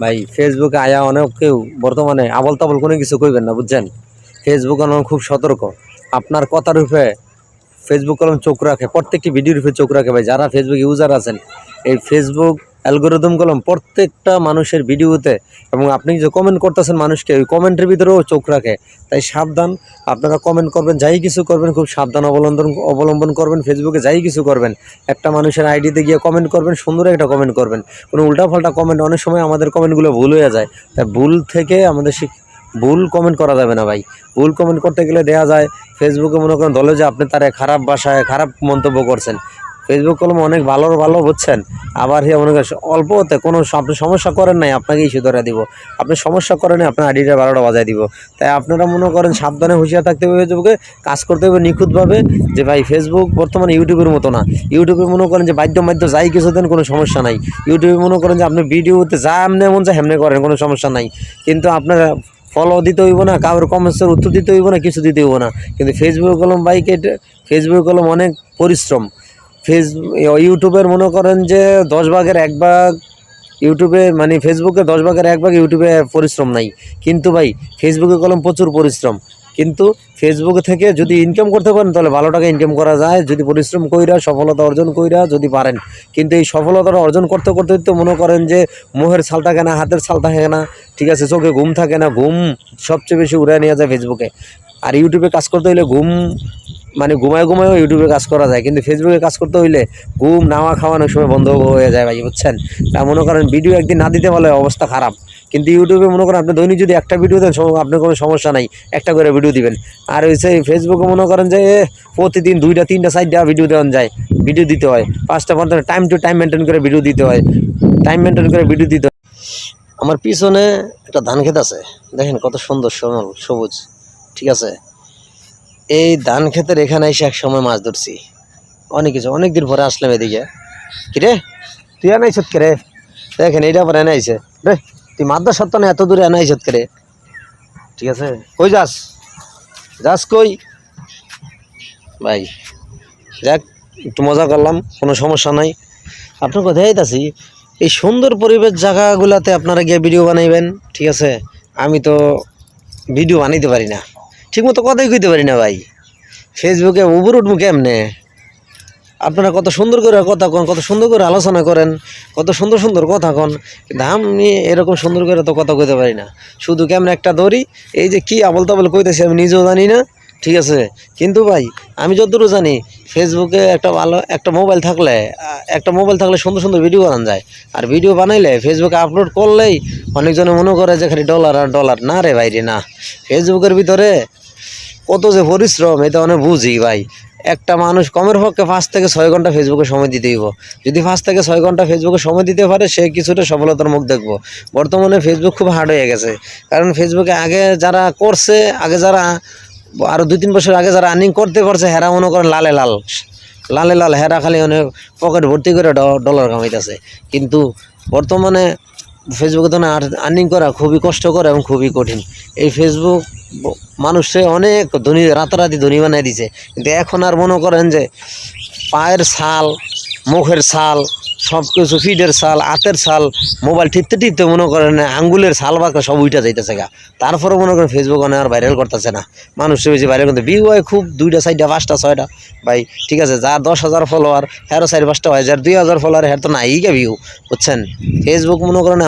ভাই ফেসবুকে আয়া অনেক কেউ বর্তমানে আবল তাবল কোনো কিছু করবেন না, বুঝছেন? ফেসবুক অনেক খুব সতর্ক। আপনার কথার রূপে ফেসবুক কলম চোখ রাখে, প্রত্যেকটি ভিডিওর রূপে চোখ রাখে ভাই, যারা ফেসবুক ইউজার আছেন, এই ফেসবুক অ্যালগোরিদম কলম প্রত্যেকটা মানুষের ভিডিওতে এবং আপনি যে কমেন্ট করতেছেন মানুষকে, ওই কমেন্টের ভিতরেও চোখ রাখে। তাই সাবধান, আপনারা কমেন্ট করবেন, যাই কিছু করবেন, খুব সাবধান অবলম্বন অবলম্বন করবেন ফেসবুকে যাই কিছু করবেন। একটা মানুষের আইডিতে গিয়ে কমেন্ট করবেন, সুন্দর একটা কমেন্ট করবেন। কোনো উল্টাফাল্টা কমেন্ট অনেক সময় আমাদের কমেন্টগুলো ভুল হয়ে যায়। তাই ভুল থেকে আমাদের শিখ, ভুল কমেন্ট করা যাবে না ভাই। ভুল কমেন্ট করতে গেলে দেয়া যায় ফেসবুকে মনে করেন দলে যে আপনি তারে খারাপ ভাষায় খারাপ মন্তব্য করছেন। ফেসবুক কলম অনেক ভালো ভালো বুঝছেন। আবার হিয়া মনে অল্প হতে কোনো আপনি সমস্যা করেন নাই আপনাকেই ধরে দিব। আপনি সমস্যা করেন আপনার আইডিটা বারোটা বাজায় দিব। তাই আপনারা মনে করেন, সাবধানে হুঁশিয়ার থাকতে হবে ফেসবুকে কাজ করতে হবে নিখুঁতভাবে যে ভাই ফেসবুক বর্তমানে ইউটিউবের মতো না। ইউটিউবে মনে করেন যে বাদ্য মাধ্য যাই কিছু দেন কোনো সমস্যা নাই। ইউটিউবে মনে করেন যে আপনি ভিডিওতে যা এমনি এমন যা হেমনে করেন, কোনো সমস্যা নাই। কিন্তু আপনারা ফলো দিতে হইব না, কারোর কমেন্টসের উত্তর দিতে হইব না, কিছু দিতে হইব না। কিন্তু ফেসবুক কলম বাইকে ফেসবুক কলম অনেক পরিশ্রম। ফেস ইউটিউবের মনে করেন যে দশ ভাগের এক ভাগ ইউটিউবে মানে ফেসবুকে দশ ভাগের এক ভাগ ইউটিউবে পরিশ্রম নাই। কিন্তু ভাই ফেসবুকে কলম প্রচুর পরিশ্রম। কিন্তু ফেসবুক থেকে যদি ইনকাম করতে পারেন, তাহলে ভালো টাকা ইনকাম করা যায়। যদি পরিশ্রম কইরা, সফলতা অর্জন কইরা যদি পারেন। কিন্তু এই সফলতাটা অর্জন করতে করতে তো মনে করেন যে মোহের ছাল থাকে না হাতের ছাল থাকে না। ঠিক আছে, চোখে ঘুম থাকে না। ঘুম সবচেয়ে বেশি উড়ে নিয়ে যায় ফেসবুকে আর ইউটিউবে কাজ করতে হইলে ঘুম মানে ঘুমায় ঘুমায়ও ইউটিউবে কাজ করা যায়, কিন্তু ফেসবুকে কাজ করতে হইলে ঘুম নাওয়া খাওয়ানোর সময় বন্ধ হয়ে যায় ভাই, বুঝছেন? তা মনে করেন ভিডিও একদিন না দিতে পারলে অবস্থা খারাপ। কিন্তু ইউটিউবে মনে করেন আপনি দৈনিক যদি একটা ভিডিও দেন আপনার কোনো সমস্যা নাই, একটা করে ভিডিও দিবেন। আর হচ্ছে ফেসবুকে মনে করেন যে প্রতিদিন দুইটা, তিনটা, চারটা ভিডিও দেওয়া যায় ভিডিও দিতে হয়। পাঁচটা পর্যন্ত টাইম টু টাইম মেনটেন করে ভিডিও দিতে হয়। টাইম মেনটেন করে ভিডিও দিতে হয়। আমার পিছনে একটা ধান ক্ষেত আছে। দেখেন কত সুন্দর সবুজ, ঠিক আছে? এই ধান ক্ষেতের এখানে এসে এক সময় মাছ ধরছি। অনেক কিছু অনেক দিন পরে আসলাম এদিকে। কিরে? তুই আনাইছত কে রে? দেখেন এইটা পরে আনাইছে রে, তুই মাদ্রাস সত্য না এত দূরে আনাইছত কে রে? ঠিক আছে? কই যাস? যাস কই? ভাই, যাক, একটু মজা করলাম, কোনো সমস্যা নাই। আপনার কোথায় আছি এই সুন্দর পরিবেশ জায়গাগুলোতে আপনারা গিয়ে ভিডিও বানাইবেন, ঠিক আছে? আমি তো ভিডিও বানাইতে পারি না। ঠিক মতো কথাই কইতে পারি না ভাই। ফেসবুকে উপর উঠবো কেমনে? আপনারা কত সুন্দর করে কথা কন, কত সুন্দর করে আলোচনা করেন, কত সুন্দর সুন্দর কথা কন, কিন্তু আমি এরকম সুন্দর করে তো কথা কইতে পারি না। শুধু কেমন একটা ধরি, এই যে কি আবল তাবল কইতেছি আমি নিজেও জানি না, ঠিক আছে? কিন্তু ভাই, আমি যতটুকু জানি ফেসবুকে একটা ভালো একটা মোবাইল থাকলে একটা মোবাইল থাকলে সুন্দর সুন্দর ভিডিও বানানো যায়। আর ভিডিও বানাইলে ফেসবুকে আপলোড করলেই অনেকজনে মনে করে যে খালি ডলার আর ডলার না রে ভাই রে, না। ফেসবুকের ভিতরে কত যে পরিশ্রম, এটা অনেক বুঝি ভাই। একটা মানুষ কমের পক্ষে পাঁচ থেকে ছয় ঘণ্টা ফেসবুকে সময় দিতে হইব। যদি পাঁচ থেকে ছয় ঘণ্টা ফেসবুকে সময় দিতে পারে, সে কিছুটা সফলতার মুখ দেখব। বর্তমানে ফেসবুক খুব হার্ড হয়ে গেছে। কারণ ফেসবুকে আগে যারা করছে, আগে যারা আরও দুই তিন বছর আগে যারা আর্নিং করতে পারছে, হেরা মনে করেন লালে লাল। লালে লাল, হেরা খালি অনেক পকেট ভর্তি করে ডলার কামাইতেছে। কিন্তু বর্তমানে ফেসবুকে তো আর্নিং করা খুবই কষ্টকর এবং খুবই কঠিন। এই ফেসবুক মানুষে অনেক ধনী, রাতারাতি ধনী বানাই দিছে। কিন্তু এখন আর মনে করেন যে পায়ের ছাল, মুখের ছাল সব কিছু ফিডের ছাল হাতের ছাল, মোবাইল টিপতে টিপতে মনে করেন আঙ্গুলের ছাল বাঁকা সব উইটা যাইতেছে গা। তারপরে মনে করেন ফেসবুক অনেক আর ভাইরাল করতেছে না। মানুষের বেশি ভাইরাল করতে ভিউ হয় খুব দুইটা, চারটা, পাঁচটা, ছয়টা। ভাই, ঠিক আছে যার দশ হাজার ফলোয়ার হ্যারো চারি, পাঁচটা হয়, যার দুই হাজার ফলোয়ার হ্যার তো নাই গে ভিউ বুঝছেন? ফেসবুক মনে করেন